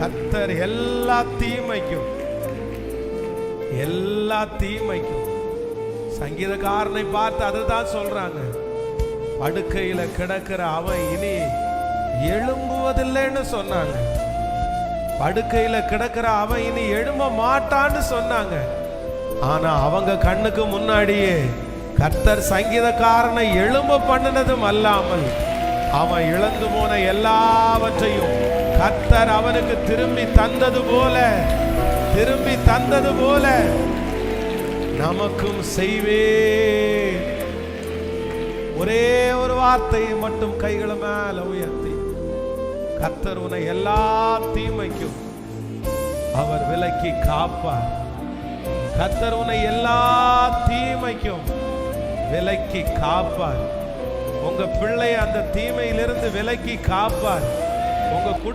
கத்தர் எல்லா தீமைக்கும் எல்லா தீமைக்கும் சங்கீதக்காரனை பார்த்து அதுதான் சொல்றாங்க. படுக்கையில கிடக்கிற அவன் இனி எழும்புவதில்லைன்னு சொன்னாங்க. படுக்கையில கிடக்கிற அவன் இனி எழும்ப மாட்டான்னு சொன்னாங்க. ஆனா அவங்க கண்ணுக்கு முன்னாடியே கர்த்தர் சங்கீதக்காரனை எழும்ப பண்ணினதும் அல்லாமல் அவன் இழந்து போன எல்லாவற்றையும் கத்தர் அவனுக்கு திரும்பி தந்தது போல திரும்பி தந்தது போல நமக்கும் செய்வே ஒரே ஒரு வார்த்தையை மட்டும் கைகளை மேல உயர்த்தி கத்தர் உன்னை எல்லா தீமைக்கும் அவர் விலக்கி காப்பார். கத்தர் உன்னை எல்லா தீமைக்கும் விலக்கி காப்பார். உங்க பிள்ளை அந்த தீமையிலிருந்து விலக்கி காப்பார். உங்க குடும்ப